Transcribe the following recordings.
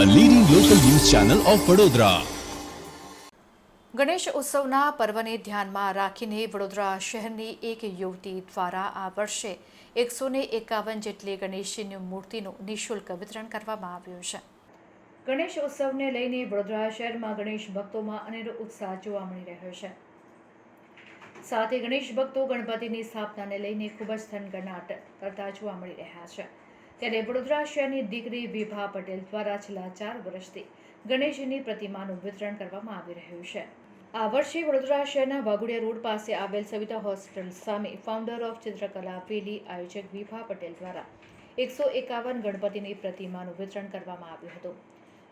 Channel of Vadodara Ganesh ઉત્સવના પર્વને ધ્યાનમાં રાખીને વડોદરા શહેરની એક યુવતી દ્વારા આ વર્ષે એકસો ને એકાવન જેટલી ગણેશજીની મૂર્તિનું નિઃશુલ્ક વિતરણ કરવામાં આવ્યું છે. ગણેશ ઉત્સવને લઈને વડોદરા શહેરમાં ગણેશ ભક્તોમાં અનેરો ઉત્સાહ જોવા મળી રહ્યો છે. સાથે ગણેશ ભક્તો ગણપતિની સ્થાપનાને લઈને ખૂબ જ થનગનાટ કરતા જોવા મળી રહ્યા છે. ત્યારે વડોદરા શહેરની દીકરી વિભા પટેલ દ્વારા છેલ્લા ચાર વર્ષથી ગણેશજીની પ્રતિમાનું વિતરણ કરવામાં આવી રહ્યું છે. આ વર્ષે વડોદરા વાઘોડિયા રોડ પાસે આવેલ સવિતા હોસ્પિટલ સામે ફાઉન્ડર ઓફ ચિત્રકલા પેલી આયોજક વિભા પટેલ દ્વારા એકસો એકાવન ગણપતિની પ્રતિમાનું વિતરણ કરવામાં આવ્યું હતું.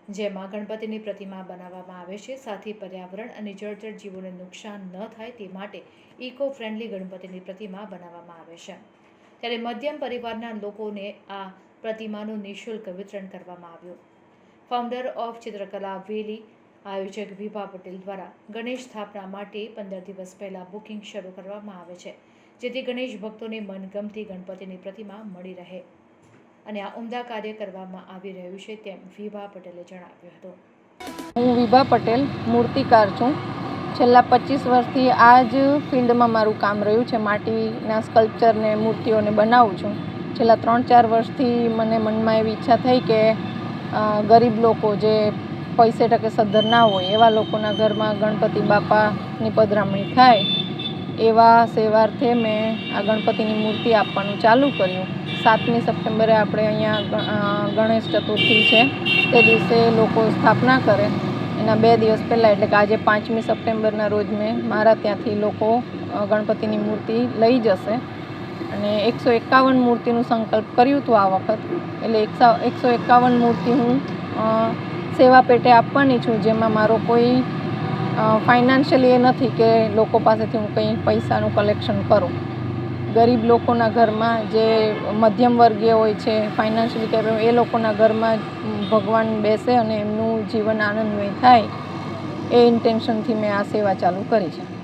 જેમાં ગણપતિની પ્રતિમા બનાવવામાં આવે છે, સાથે પર્યાવરણ અને જળચર જીવોને નુકસાન ન થાય તે માટે ઇકો ફ્રેન્ડલી ગણપતિની પ્રતિમા બનાવવામાં આવે છે. ત્યારે મધ્યમ પરિવારના લોકોને આ પ્રતિમાનું નિઃશુલ્ક વિતરણ કરવામાં આવ્યું. ફાઉન્ડર ઓફ ચિત્રકલા વેલી આયોજક વિભા પટેલ દ્વારા ગણેશ સ્થાપના માટે પંદર દિવસ પહેલાં બુકિંગ શરૂ કરવામાં આવે છે, જેથી ગણેશ ભક્તોને મનગમતી ગણપતિની પ્રતિમા મળી રહે. અને આ ઉમદા કાર્ય કરવામાં આવી રહ્યું છે તેમ વિભા પટેલે જણાવ્યું હતું. હું વિભા પટેલ, મૂર્તિકાર છું. છેલ્લા પચીસ વર્ષથી આ જ ફિલ્ડમાં મારું કામ રહ્યું છે. માટીના સ્કલ્પચરને, મૂર્તિઓને બનાવું છું. છેલ્લા ત્રણ ચાર વર્ષથી મને મનમાં એવી ઈચ્છા થઈ કે ગરીબ લોકો જે પૈસે ટકે સદ્ધર ના હોય, એવા લોકોના ઘરમાં ગણપતિ બાપાની પધરામણી થાય, એવા સેવાર્થે મેં આ ગણપતિની મૂર્તિ આપવાનું ચાલુ કર્યું. સાતમી સપ્ટેમ્બરે આપણે અહીંયા ગણેશ ચતુર્થી છે. તે દિવસે લોકો સ્થાપના કરે. એના બે દિવસ પહેલાં, એટલે કે આજે પાંચમી સપ્ટેમ્બરના રોજ મેં મારા ત્યાંથી લોકો ગણપતિની મૂર્તિ લઈ જશે. અને એકસો એકાવન મૂર્તિનું સંકલ્પ કર્યું હતું આ વખત. એટલે એકસો એકસો એકાવન મૂર્તિ હું સેવા પેટે આપવાની છું, જેમાં મારો કોઈ ફાઇનાન્શિયલી એ નથી કે લોકો પાસેથી હું કંઈ પૈસાનું કલેક્શન કરું. ગરીબ લોકોના ઘરમાં જે મધ્યમ વર્ગીય હોય છે ફાઇનાન્શિયલી કેપેબલ એ લોકોના ઘરમાં ભગવાન બેસે અને એમનું જીવન આનંદમય થાય એ ઇન્ટેન્શનથી મેં આ સેવા ચાલુ કરી છે.